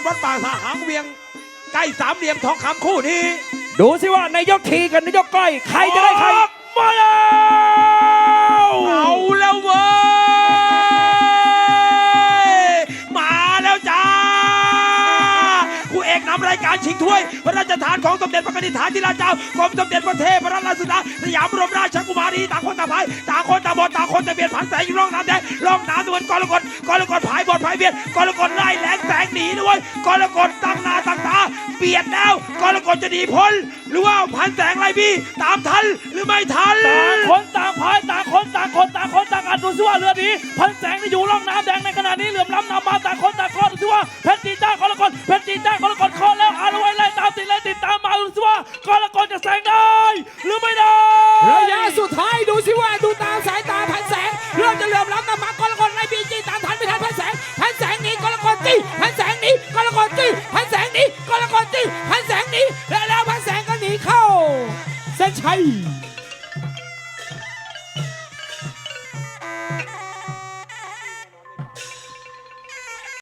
ดวัดป่าสาหางเวียง ใกล้สามเหลี่ยมทองคำคู่นี้ดูสิว่านายกทีกับนายกก้อยใครจะได้ใครออกมาแล้วเอาแล้วเว้ยมาแล้วจ้าคู่เอกนำรายการชิงถ้วย พระราชทานของสมเด็จพระนิธิฐานธิราชเจ้ากรมสมเด็จพระเทพรัตนราชสุดาสยามบรมราชกุมารีต่างคนต่างพายต่างคนต่างบอลต่างคนต่างเบียดผันแสงอยู่ร่องน้ำแดงร่องน้ำตะวันกรกฎกรกฎพาย บอลพายเบียดกรกฎไล่แหลงแสงหนีด้วยกรกฎตั้งหน้าตั้งตาเบียดแล้วกรกฎจะหนีพ้นหรือว่าพันแสงไล่บี้ตามทันหรือไม่ทันต่างคนต่างพายต่างคนต่างคนต่างคนต่างอัดดูสิว่าเรือนี้พันแสงที่อยู่ร่องน้ำแดงในขณะนี้เหลื่อมล้ำนำมาต่างคนต่างคอดูสิว่าเพชรจีจ้ากรกฎเพชรจีจ้ากรกฎคอแล้วอาละไว้ไล่ตามติดไล่ติดตามมาดูสิว่ากรกฎจะแสงได้ หรือไม่ได้ระยะสุดท้ายดูสิ หนี